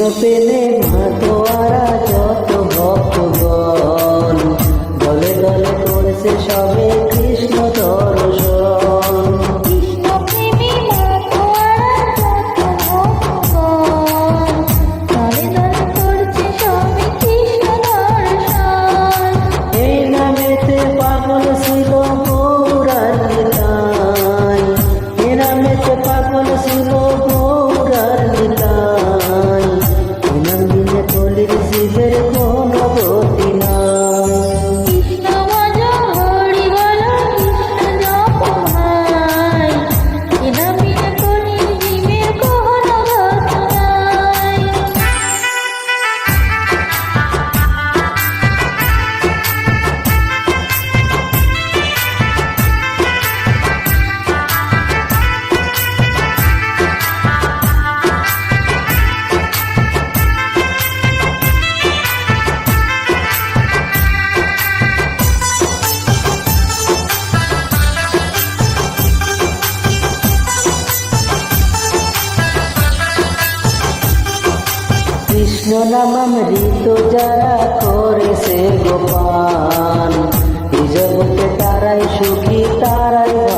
কৃষ্ণ প্রেমে মাতোয়ারা যত নামামৃত যারা করেছে গোপাল নিজকে তারাই সুখী তারাই